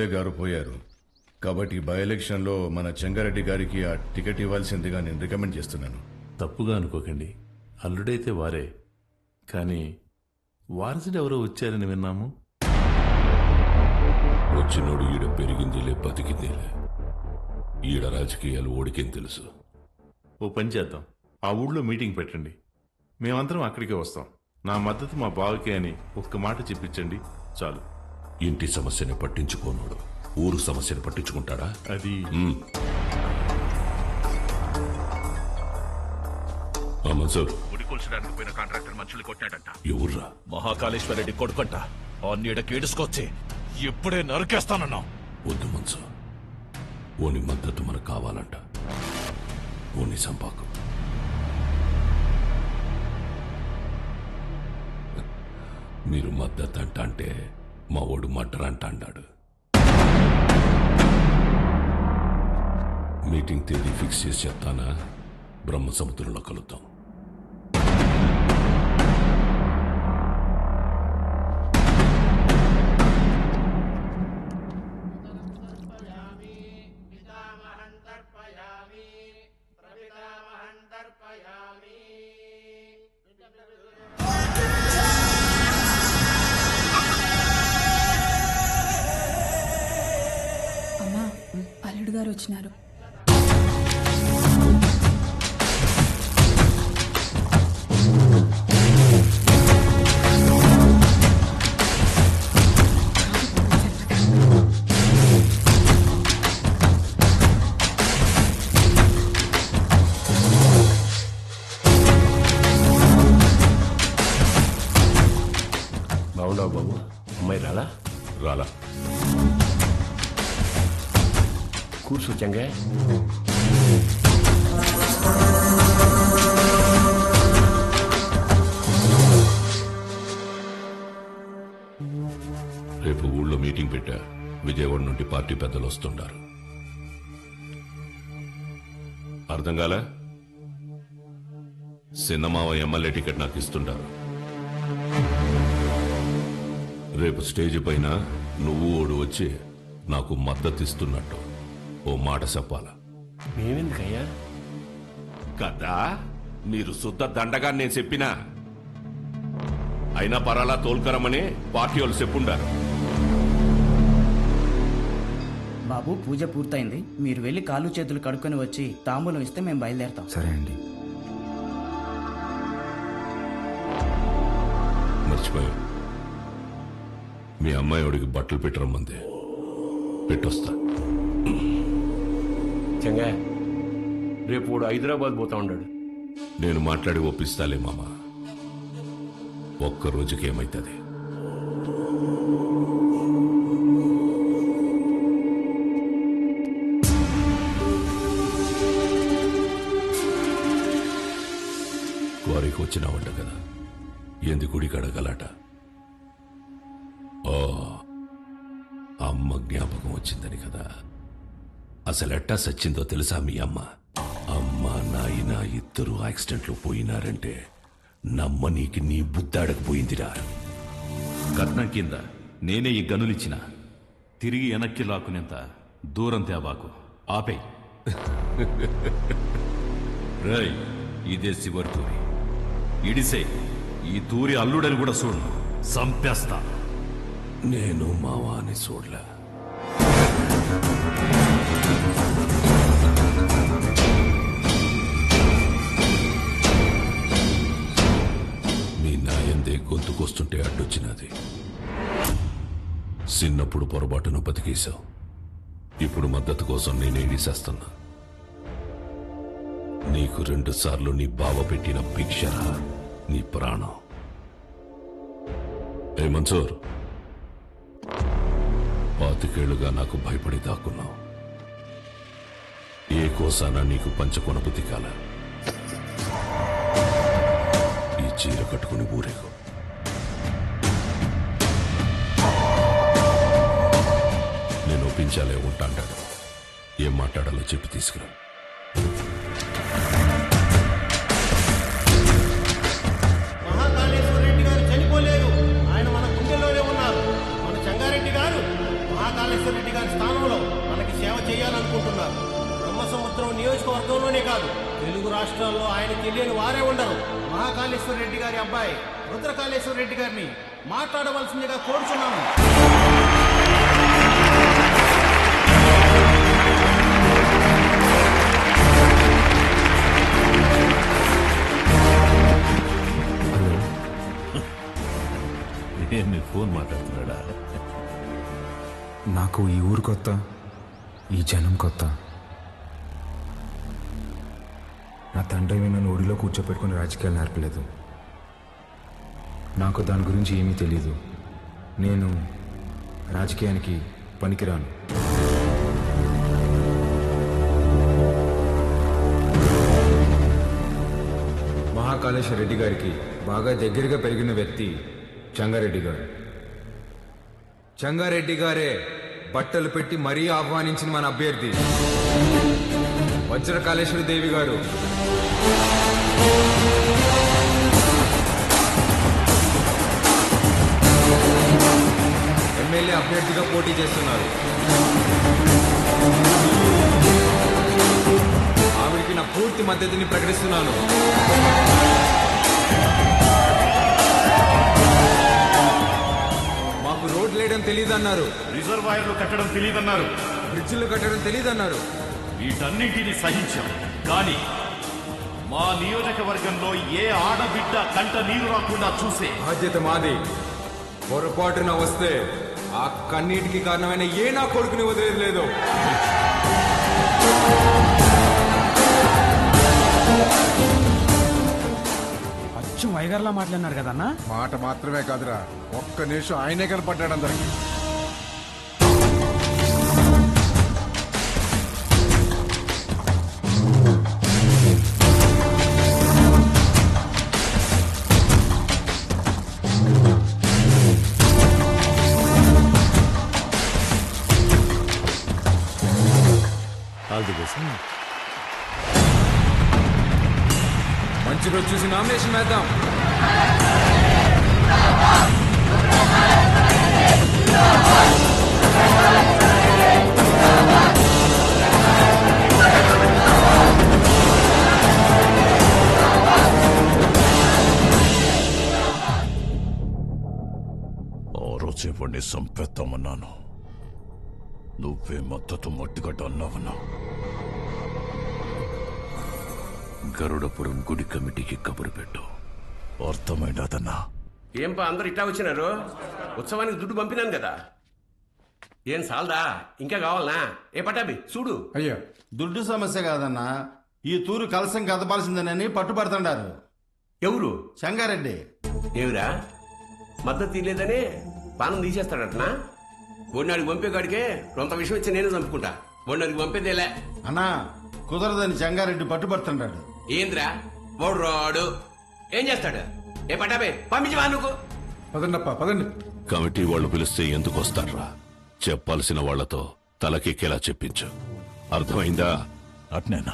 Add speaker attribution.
Speaker 1: గారు పోయారు. కాబట్టి బై ఎలక్షన్లో మన చెంగారెడ్డి గారికి ఆ టికెట్ ఇవ్వాల్సిందిగా నేను రికమెండ్ చేస్తున్నాను.
Speaker 2: తప్పుగా అనుకోకండి. అల్లుడైతే వారే. కానీ వారసుడు ఎవరో వచ్చారని విన్నాము.
Speaker 3: వచ్చినోడు ఈడ పెరిగిందిలే బతికిందిలే. ఈడ రాజకీయాలు ఓడికేం తెలుసు?
Speaker 2: ఓ పని చేద్దాం. ఆ ఊళ్ళో మీటింగ్ పెట్టండి. మేమందరం అక్కడికే వస్తాం. నా మద్దతు మా బావకే అని ఒక్క మాట చెప్పించండి. చాలు.
Speaker 3: ఇంటి సమస్యని పట్టించుకోనోడు. ఊరు సమస్యని పట్టించుకుంటాడా?
Speaker 2: అది.
Speaker 3: మన్సూర్.
Speaker 4: ఉడికొల్చడానికి పోయిన కాంట్రాక్టర్ మనుషులు కొట్టాడంట
Speaker 3: ఎవర్రా
Speaker 4: మహాకాళేశ్వర రెడ్డి కొడుకంట. ఆ నీడకి ఈడుసుకొచ్చి ఇప్పుడే నరికేస్తానన్నా.
Speaker 3: వద్దు మన్సూర్. ఓని మద్దతు మనకు కావాలంట. ఓని సంపాకు. మీరు మద్దతు అంట అంటే మా ఓడు మడ్డరంట అన్నాడు మీటింగ్ తేదీ ఫిక్స్ చేసి చెప్తానా? బ్రహ్మ సముద్రంలో కలుద్దాం.
Speaker 5: గారు వచ్చినారు.
Speaker 6: కూర్చో
Speaker 3: రేపు ఊళ్ళో మీటింగ్ పెట్టా. విజయవాడ నుండి పార్టీ పెద్దలు వస్తుండారు అర్థం కాలే? సిన్నమావ ఎమ్మెల్యే టికెట్ నాకు ఇస్తుండారు రేపు స్టేజ్ పైన నువ్వు ఓడు వచ్చి నాకు మద్దతు ఇస్తున్నట్టు. ఓ మాట చెప్పాలా?
Speaker 6: మేమెందుకయ్యా?
Speaker 3: కదా మీరు శుద్ధ దండగా నేను చెప్పినా. అయినా పరాలా తోల్కరమని పార్టీ వాళ్ళు చెప్పుండారు.
Speaker 7: బాబు పూజ పూర్తయింది. మీరు వెళ్ళి కాళ్ళు చేతులు కడుక్కొని వచ్చి తాంబూలం ఇస్తే మేము బయలుదేరతాం.
Speaker 8: సరే అండి.
Speaker 3: మర్చిపోయా. మీ అమ్మాయి ఒడికి బట్టలు పెట్టరమ్మంది. పెట్టొస్తా.
Speaker 6: చంగా రేపు వాడు హైదరాబాద్ పోతా ఉన్నాడు
Speaker 3: నేను మాట్లాడి ఒప్పిస్తాలే మామ. ఒక్క రోజుకి ఏమైతుంది? వారికి వచ్చినావంట కదా? ఎందు గుడి కడగలట ఓ అమ్మ జ్ఞాపకం వచ్చిందని కదా. అసలెట్టా సచ్చిందో తెలుసా మీ అమ్మ? అమ్మ నాయన ఇద్దరు యాక్సిడెంట్లో పోయినారంటే నమ్మ నీకి నీ బుద్ధాడకపోయిందిరా
Speaker 9: కట్నం కింద నేనే ఈ గనులిచ్చిన. తిరిగి వెనక్కి లాక్కునేంత దూరం తేవాకు. ఆపే రై ఇదే శివరి తూరి. ఇడిసే ఈ తూరి అల్లుడని కూడా చూడు. సంపేస్తా.
Speaker 3: నేను మావా అని చూడలే. వస్తుంటే అడ్డొచ్చినది. చిన్నప్పుడు పొరపాటును బతికేశావు. ఇప్పుడు మద్దతు కోసం నేను ఏడిసేస్తున్నా నీకు రెండు సార్లు నీ బావ పెట్టిన భిక్షర నీ ప్రాణం. ఏ మన్సూర్ పాతికేళ్ళుగా నాకు భయపడి దాక్కున్నావు. ఏ కోసానా నీకు పంచకొన బుద్ధికాల ఈ చీర కట్టుకుని ఊరేగో. చూపించాలే ఉంటా అంటాడు ఏం మాట్లాడాలో చెప్పి తీసుకురా.
Speaker 10: రెడ్డి గారి స్థానంలో మనకి సేవ చేయాలనుకుంటున్నారు.
Speaker 8: నియోజకవర్గంలోనే కాదు తెలుగు రాష్ట్రాల్లో ఆయన తెలియని వారే ఉండరు. మహాకాళేశ్వర రెడ్డి గారి అబ్బాయి రుద్రకాళేశ్వర రెడ్డి గారిని మాట్లాడవలసిందిగా కోరుచున్నాము.
Speaker 10: నాకు ఈ ఊరు కొత్త ఈ జనం కొత్త. నా తండ్రి నన్ను ఒడిలో కూర్చోపెట్టుకుని రాజకీయాలు నేర్పలేదు నాకు దాని గురించి ఏమీ తెలియదు నేను రాజకీయానికి పనికిరాను. మహాకాళేశ్వర రెడ్డి గారికి బాగా దగ్గరగా పెరిగిన వ్యక్తి చంగారెడ్డి గారు. చంగారెడ్డి గారే బట్టలు పెట్టి మరీ ఆహ్వానించిన మన అభ్యర్థి. వజ్రకాళేశ్వరి దేవి గారు. ఎమ్మెల్యే అభ్యర్థిగా పోటీ చేస్తున్నారు. ఆవిడికి నా పూర్తి మద్దతుని ప్రకటిస్తున్నాను. మాకు రోడ్లు వేయడం తెలియదన్నారు
Speaker 9: రిజర్వాయర్లు కట్టడం తెలియదన్నారు
Speaker 10: బ్రిడ్జిలు కట్టడం తెలియదన్నారు
Speaker 9: వీటన్నింటిని సహించాం. కానీ మా నియోజకవర్గంలో ఏ ఆడబిడ్డ కంట నీరు రాకుండా చూసే
Speaker 10: బాధ్యత మాది. పొరపాటున వస్తే ఆ కన్నీటికి కారణమైన ఏ నా కొడుకుని వదిలేదు
Speaker 7: అచ్చు వైగర్లా మాట్లాడినారు కదన్నా?
Speaker 1: మాట మాత్రమే కాదురా. ఒక్క నిమిషం ఆయనే కనపడ్డాడు అందరికి.
Speaker 4: ఆల్ ది బెస్ట్
Speaker 10: మంచి రోజు చూసి నామినేషన్ వేద్దాం.
Speaker 4: ఆ రోజే వాడిని సంపేద్దామన్నాను నువ్వే మద్దతు మట్టిగడ్డ అన్నావన్నా. గరుడపురం గుడి కమిటీకి కబురు పెట్టు. అర్థమైనదన్నా
Speaker 6: ఏంపా అందరు ఇట్టా వచ్చినారు? ఉత్సవానికి దుడ్డు పంపినాను కదా. ఏం సాల్దా? ఇంకా కావాలనా? ఏ పటాబి చూడు.
Speaker 8: అయ్యో దుడ్డు సమస్య కాదన్నా. ఈ తూరు కలసం కదపాల్సిందేనని పట్టుబడుతుండారు.
Speaker 6: ఎవరు?
Speaker 8: సంగారెడ్డి
Speaker 6: ఏమిరా మద్దతు తీయలేదని పానం తీసేస్తాడటనా? బొన్నాడికి పంపే కాడికే కొంత విషయం వచ్చి నేను చంపుకుంటా. బొన్నాడికి పంపేదేలే.
Speaker 8: అన్నా కుదరదని సంగారెడ్డి పట్టుబడుతుండాడు.
Speaker 6: ఏంద్రా? వాడు రాడు ఏం చేస్తాడు? ఏ పటాబే పంపించవా నువ్వు?
Speaker 1: పదండప్ప పదండి.
Speaker 3: కమిటీ వాళ్ళు పిలిస్తే ఎందుకు వస్తాడ్రా చెప్పాల్సిన వాళ్ళతో తలకెక్కేలా చెప్పించు. అర్థమైందా?
Speaker 4: అట్నేనా?